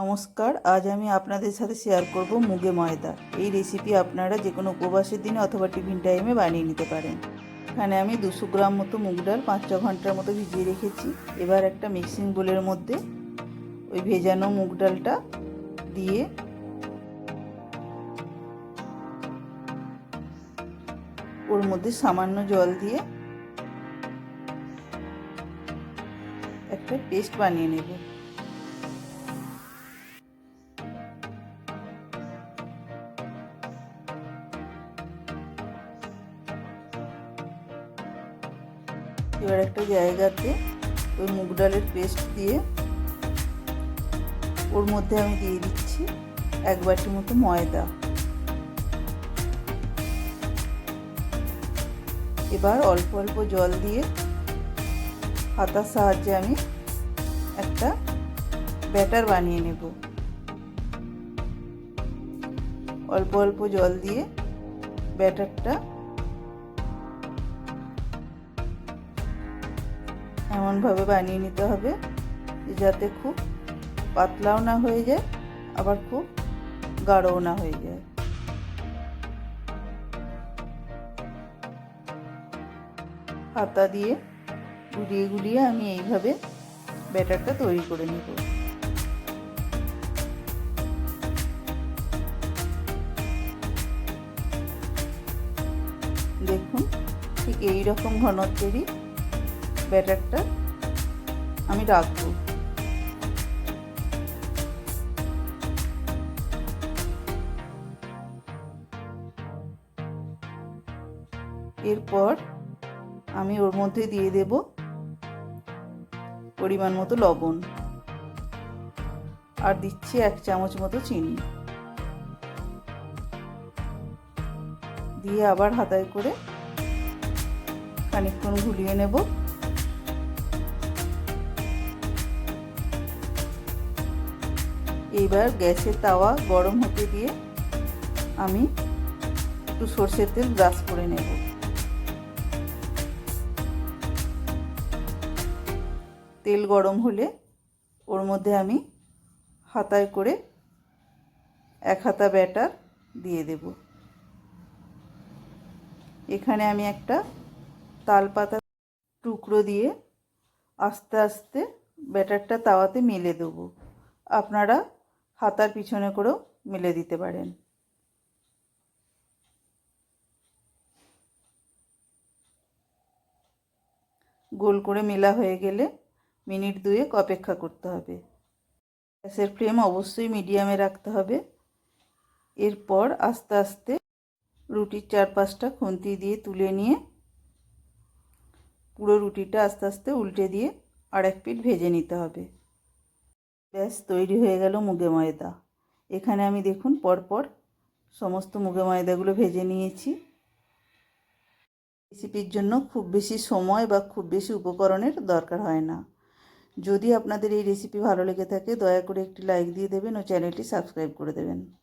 নমস্কার, আজ আমি আপনাদের সাথে শেয়ার করব মুগে ময়দা। এই রেসিপি আপনারা যে কোনো উপবাসের দিনে অথবা টিফিন টাইমে বানিয়ে নিতে পারেন। এখানে আমি দুশো গ্রাম মতো মুগ ডাল পাঁচ ছ ঘণ্টার মতো ভিজিয়ে রেখেছি। এবার একটা মিক্সিং বোলের মধ্যে ওই ভেজানো মুগ ডালটা দিয়ে ওর মধ্যে সামান্য জল দিয়ে একটা পেস্ট বানিয়ে নেব। এবার একটা জায়গাতে ওই মুগ ডালের পেস্ট দিয়ে ওর মধ্যে আমি দিয়ে দিচ্ছি এক বাটি মতো ময়দা। এবার অল্প অল্প জল দিয়ে হাতার সাহায্যে আমি একটা ব্যাটার বানিয়ে নেব। অল্প অল্প জল দিয়ে ব্যাটারটা এমনভাবে বানিয়ে নিতে হবে যাতে খুব পাতলাও না হয়ে যায়, আবার খুব গাঢ়ও না হয়ে যায়। হাতা দিয়ে গুলিয়ে গুলিয়ে আমি এইভাবে ব্যাটারটা তৈরি করে নেব। দেখুন, ঠিক এই রকম ঘনত্বেরই ব্যাটারটা আমি রাখব। এরপর আমি ওর মধ্যে দিয়ে দেব পরিমাণ মতো লবণ আর দিচ্ছি এক চামচ মতো চিনি। দিয়ে আবার হাতায় করে খানিকক্ষণ ঘুলিয়ে নেব। এইবার গ্যাসের তাওয়া গরম হতে দিয়ে আমি একটু সর্ষের তেল ব্রাশ করে নেব। তেল গরম হলে ওর মধ্যে আমি হাতায় করে এক হাতা ব্যাটার দিয়ে দেব। এখানে আমি একটা তালপাতা টুকরো দিয়ে আস্তে আস্তে ব্যাটারটা তাওয়াতে মেলে দেবো। আপনারা হাতার পিছনে করেও মেলে দিতে পারেন। গোল করে মেলা হয়ে গেলে মিনিট দুয়েক অপেক্ষা করতে হবে। গ্যাসের ফ্লেম অবশ্যই মিডিয়ামে রাখতে হবে। এরপর আস্তে আস্তে রুটির চারপাশটা খুন্তি দিয়ে তুলে নিয়ে পুরো রুটিটা আস্তে আস্তে উল্টে দিয়ে আর এক পিঠ ভেজে নিতে হবে। ব্যাস, তৈরি হয়ে গেল মুগে ময়দা। এখানে আমি দেখুন পরপর সমস্ত মুগে ময়দাগুলো ভেজে নিয়েছি। রেসিপির জন্য খুব বেশি সময় বা খুব বেশি উপকরণের দরকার হয় না। যদি আপনাদের এই রেসিপি ভালো লেগে থাকে, দয়া করে একটি লাইক দিয়ে দেবেন ও চ্যানেলটি সাবস্ক্রাইব করে দেবেন।